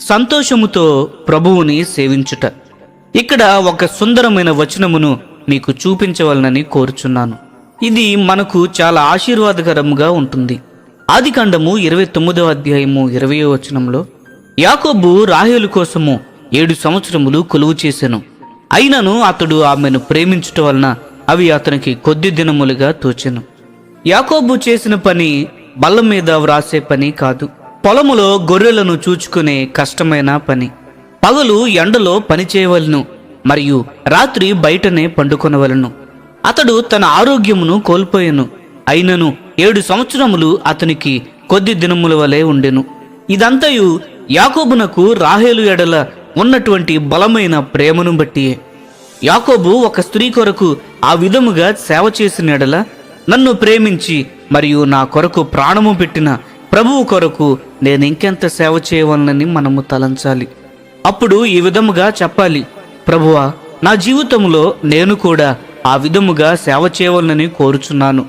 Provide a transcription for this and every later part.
సంతోషముతో ప్రభువుని సేవించుట. ఇక్కడ ఒక సుందరమైన వచనమును మీకు చూపించవలనని కోరుచున్నాను. ఇది మనకు చాలా ఆశీర్వాదకరంగా ఉంటుంది. ఆదికాండము ఇరవై తొమ్మిదవ అధ్యాయము ఇరవై వచనంలో యాకోబు రాహేలు కోసము ఏడు సంవత్సరములు కొలువు చేశాను అయినను అతడు ఆమెను ప్రేమించుట వలన అవి అతనికి కొద్ది దినములుగా తోచెను. యాకోబు చేసిన పని బల్ల మీద వ్రాసే పని కాదు. పొలములో గొర్రెలను చూచుకునే కష్టమైన పని. పగలు ఎండలో పని చేయవలను మరియు రాత్రి బయటనే పండుకొనవలను. అతడు తన ఆరోగ్యమును కోల్పోయెను. అయినను ఏడు సంవత్సరములు అతనికి కొద్ది దినముల వలె ఉండెను. ఇదంతయు యాకోబునకు రాహేలు ఎడల ఉన్నటువంటి బలమైన ప్రేమను బట్టియే యాకోబు ఒక స్త్రీ కొరకు ఆ విధముగా సేవ చేసిన ఎడల నన్ను ప్రేమించి మరియు నా కొరకు ప్రాణము పెట్టిన ప్రభువు కొరకు నేను ఇంకెంత సేవ చేయవలనని మనము తలంచాలి. అప్పుడు ఈ విధముగా చెప్పాలి ప్రభువా నా జీవితంలో నేను కూడా ఆ విధముగా సేవ చేయవలనని కోరుచున్నాను.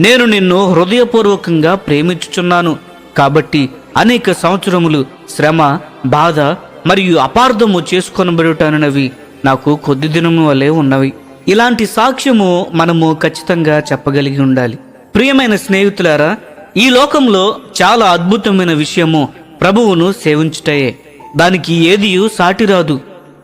నేను నిన్ను హృదయపూర్వకంగా ప్రేమించుచున్నాను. కాబట్టి అనేక సంవత్సరములు శ్రమ బాధ మరియు అపార్థము చేసుకొనబడుటనవి నాకు కొద్ది దినము వలె ఉన్నవి. ఇలాంటి సాక్ష్యము మనము ఖచ్చితంగా చెప్పగలిగి ఉండాలి. ప్రియమైన స్నేహితులారా ఈ లోకంలో చాలా అద్భుతమైన విషయము ప్రభువును సేవించుటయే. దానికి ఏదియు సాటిరాదు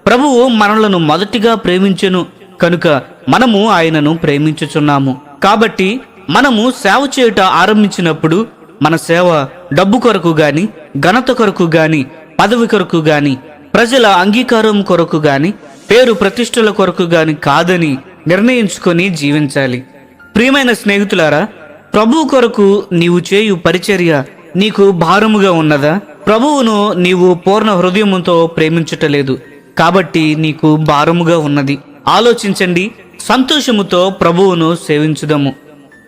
ప్రభువు మనలను మొదటిగా ప్రేమించెను కనుక మనము ఆయనను ప్రేమించుచున్నాము. కాబట్టి మనము సేవ చేయుట ఆరంభించినప్పుడు మన సేవ డబ్బు కొరకు గాని ఘనత కొరకు గాని పదవి కొరకు గాని ప్రజల అంగీకారం కొరకు గాని పేరు ప్రతిష్టల కొరకు గాని కాదని నిర్ణయించుకొని జీవించాలి. ప్రియమైన స్నేహితులారా ప్రభు కొరకు నీవు చేయు పరిచర్య నీకు భారముగా ఉన్నదా? ప్రభువును నీవు పూర్ణ హృదయముతో ప్రేమించుటలేదు కాబట్టి నీకు భారముగా ఉన్నది. ఆలోచించండి సంతోషముతో ప్రభువును సేవించుదాము.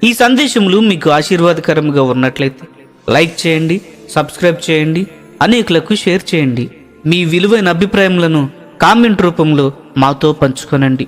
ఈ సందేశములు మీకు ఆశీర్వాదకరంగా ఉన్నట్లయితే లైక్ చేయండి సబ్స్క్రైబ్ చేయండి అనేకులకు షేర్ చేయండి. మీ విలువైన అభిప్రాయములను కామెంట్ రూపంలో మాతో పంచుకొనండి.